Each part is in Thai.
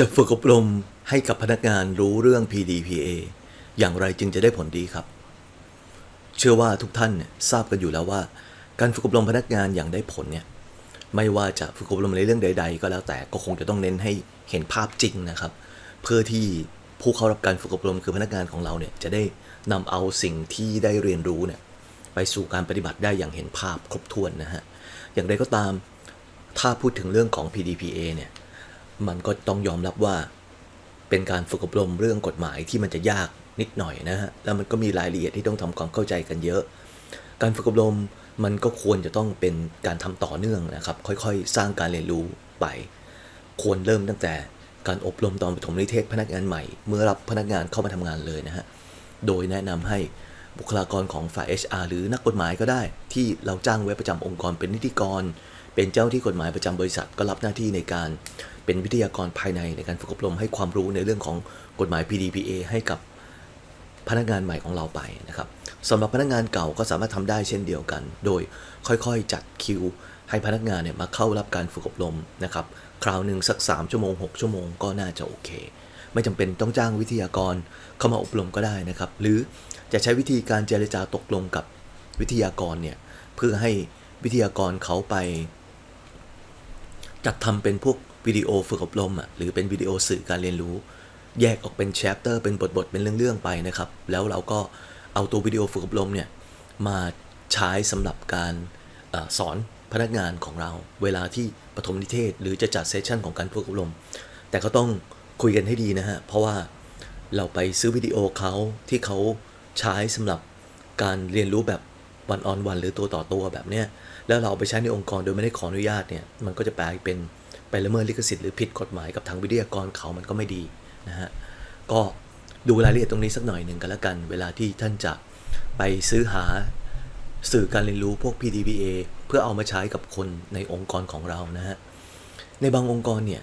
จะฝึกอบรมให้กับพนักงานรู้เรื่อง PDPA อย่างไรจึงจะได้ผลดีครับ เชื่อว่าทุกท่านทราบกันอยู่แล้วว่า การฝึกอบรมพนักงานอย่างได้ผลเนี่ยไม่ว่าจะฝึกอบรมในเรื่องใด ๆ ก็แล้วแต่ก็คงจะต้องเน้นให้เห็นภาพจริงนะครับ เพื่อที่ผู้เข้ารับการฝึกอบรมคือพนักงานของเราเนี่ยจะได้นำเอาสิ่งที่ได้เรียนรู้เนี่ยไปสู่การปฏิบัติได้อย่างเห็นภาพครบถ้วนนะฮะอย่างไรก็ตามถ้าพูดถึงเรื่องของ PDPA เนี่ย มันก็ต้องยอมรับว่า เป็นการฝึกอบรมเรื่องกฎหมายที่มันจะยากนิดหน่อยนะฮะ แล้วมันก็มีรายละเอียดที่ต้องทำความเข้าใจกันเยอะ การฝึกอบรมมันก็ควรจะต้องเป็นการทำต่อเนื่องนะครับ ค่อยๆ สร้างการเรียนรู้ไป ควรเริ่มตั้งแต่การอบรมตอนปฐมนิเทศพนักงานใหม่ เมื่อรับพนักงานเข้ามาทำงานเลยนะฮะ โดยแนะนำให้บุคลากรของฝ่าย HR หรือนักกฎหมายก็ได้ ที่เราจ้างไว้ประจำองค์กรเป็นนิติกร เป็นเจ้าที่กฎหมายประจำบริษัทก็รับหน้าที่ในการ เป็นวิทยากรภายในในการฝึกอบรมให้ความรู้ในเรื่องของกฎหมาย PDPA ให้กับพนักงานใหม่ของเราไปนะครับสำหรับพนักงานเก่าก็สามารถทำได้เช่นเดียวกัน โดยค่อยๆ จัดคิว ให้พนักงานเนี่ยมาเข้ารับการฝึกอบรมนะครับคราวหนึ่งสัก 3 ชั่วโมง 6 ชั่วโมงก็น่าจะโอเค ไม่จำเป็นต้องจ้างวิทยากรเข้ามาอบรมก็ได้นะครับ หรือจะใช้วิธีการเจรจาตกลงกับวิทยากรเนี่ยเพื่อให้วิทยากรเขาไป จัดทำเป็นพวก วิดีโอฝึกอบรมอะหรือเป็นวิดีโอสื่อการเรียนรู้ แยกออกเป็นแชปเตอร์เป็นบทๆเป็นเรื่องๆไปนะครับ แล้วเราก็เอาตัววิดีโอฝึกอบรมเนี่ยมาใช้สำหรับการอสอนพนักงานของเรา เวลาที่ปฐมนิเทศ หรือจะจัดเซสชันของการฝึกอบรม แต่ก็ต้องคุยกันให้ดีนะฮะเพราะว่าเราไปซื้อวิดีโอเขาที่เขาใช้สำหรับการเรียนรู้แบบวันออนวันหรือตัวต่อตัวแบบเนี้ยแล้วเราเอาไปใช้ในองค์กรโดยไม่ได้ขออนุญาตเนี่ยมันก็จะแปลเป็น ไปละเมิดลิขสิทธิ์หรือผิดกฎหมายกับทางวิทยากรเขามันก็ไม่ดีนะฮะก็ดูรายละเอียดตรงนี้สักหน่อยหนึ่งกันล้วกัน เวลาที่ท่านจะไปซื้อหาสื่อการเรียนรู้พวก PDPA เพื่อเอามาใช้กับคนในองค์กรของเรานะฮะในบางองค์กรเนี่ย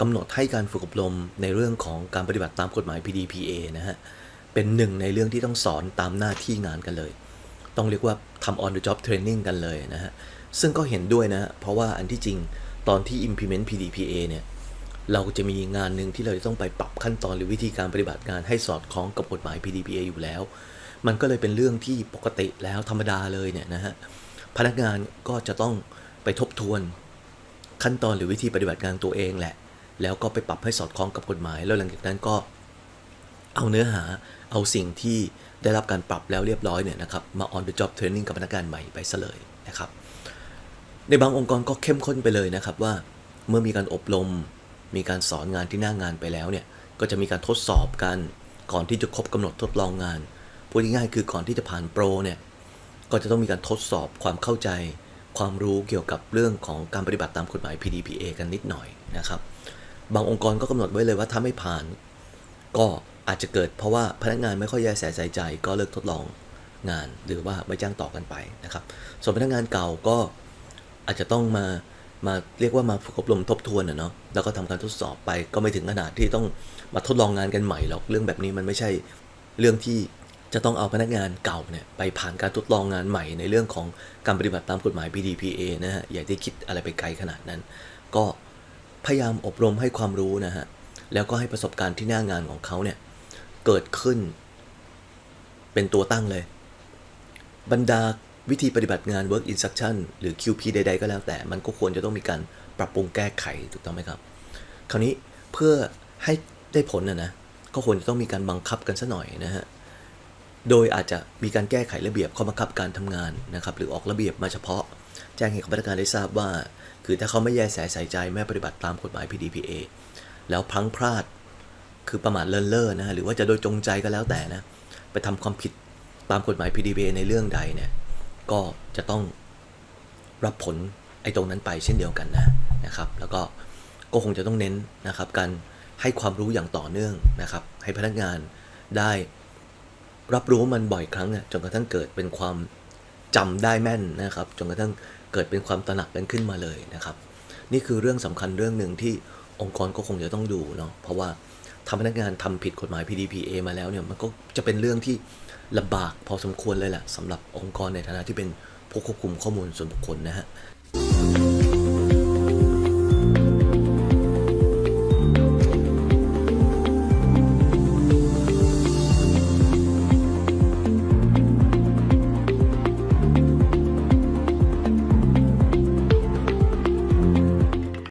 กำหนดให้การฝึกอบรมในเรื่องของการปฏิบัติตามกฎหมาย PDPA นะฮะเป็นหนึ่งในเรื่องที่ต้องสอนตามหน้าที่งานกันเลย ต้องเรียกว่าทำ on the job training กันเลยนะฮะซึ่งก็เห็นด้วยนะ เพราะว่าอันที่จริง ตอนที่ implement PDPA เนี่ย เราจะมีงานหนึ่งที่เราจะต้องไปปรับขั้นตอนหรือวิธีการปฏิบัติงานให้สอดคล้องกับกฎหมาย PDPA อยู่แล้ว มันก็เลยเป็นเรื่องที่ปกติแล้วธรรมดาเลยเนี่ยนะฮะ พนักงานก็จะต้องไปทบทวนขั้นตอนหรือวิธีปฏิบัติงานตัวเองแหละ แล้วก็ไปปรับให้สอดคล้องกับกฎหมาย แล้วหลังจากนั้นก็เอาเนื้อหา เอาสิ่งที่ได้รับการปรับแล้วเรียบร้อยเนี่ยนะครับ มา on the job training กับพนักงานใหม่ไปซะเลยนะครับ ในบางองค์กรก็เข้มข้นไปเลยนะครับว่าเมื่อมีการอบรม มีการสอนงานที่หน้างานไปแล้วเนี่ยก็จะมีการทดสอบกัน ก่อนที่จะครบกำหนดทดลองงานพูดง่ายๆคือก่อนที่จะผ่านโปรเนี่ยก็จะต้องมีการทดสอบความเข้าใจ ความรู้เกี่ยวกับเรื่องของการปฏิบัติตามกฎหมาย PDPA กันนิดหน่อยนะครับบางองค์กรก็กำหนดไว้เลยว่าถ้าไม่ผ่าน ก็อาจจะเกิดเพราะว่าพนักงานไม่ค่อยแยแสใส่ใจก็เลิกทดลองงานหรือว่าไม่จ้างต่อกันไปนะครับส่วนพนักงานเก่าก็ อาจจะต้องมามาเรียกว่ามาฝึกอบรมทบทวนนะเนาะแล้วก็ทำการทดสอบไปก็ไม่ถึงขนาดที่ต้องมาทดลองงานกันใหม่หรอกเรื่องแบบนี้มันไม่ใช่เรื่องที่จะต้องเอาพนักงานเก่าเนี่ยไปผ่านการทดลองงานใหม่ในเรื่องของการปฏิบัติตามกฎหมาย PDPA นะฮะอย่าได้คิดอะไรไปไกลขนาดนั้น ก็พยายามอบรมให้ความรู้นะฮะแล้วก็ให้ประสบการณ์ที่หน้างานของเขาเนี่ยเกิดขึ้น เป็นตัวตั้งเลย บรรดา วิธีปฏิบัติงาน work instruction หรือ QP ใด ๆ ก็แล้วแต่ มันก็ควรจะต้องมีการปรับปรุงแก้ไขถูกต้องไหมครับ คราวนี้เพื่อให้ได้ผลนะนะ ก็ควรจะต้องมีการบังคับกันซะหน่อยนะฮะ โดยอาจจะมีการแก้ไขระเบียบข้อบังคับการทำงานนะครับ หรือออกระเบียบมาเฉพาะ แจ้งให้กับพนักงานได้ทราบว่า คือถ้าเขาไม่แยแสใส่ใจไม่ปฏิบัติตามกฎหมาย PDPA แล้วพลั้งพลาดคือประมาทเลินเล่อนะฮะหรือว่าจะโดยจงใจก็แล้วแต่นะ ไปทำความผิดตามกฎหมาย PDPA ในเรื่องใดเนี่ย ก็จะต้องรับผลไอ้ตรงนั้นไปเช่นเดียวกันนะนะครับ แล้วก็ก็คงจะต้องเน้นนะครับการให้ความรู้อย่างต่อเนื่องนะครับ ให้พนักงานได้รับรู้มันบ่อยครั้งอะจนกระทั่งเกิดเป็นความจำได้แม่นนะครับ จนกระทั่งเกิดเป็นความตระหนักกันขึ้นมาเลยนะครับ นี่คือเรื่องสำคัญเรื่องหนึ่งที่องค์กรก็คงจะต้องดูเนาะเพราะว่า ทำพนักงานทำผิดกฎหมาย PDPA มาแล้วเนี่ย มันก็จะเป็นเรื่องที่ลำบากพอสมควรเลยแหละสำหรับองค์กรในฐานะที่เป็นผู้ควบคุมข้อมูลส่วนบุคคลนะฮะ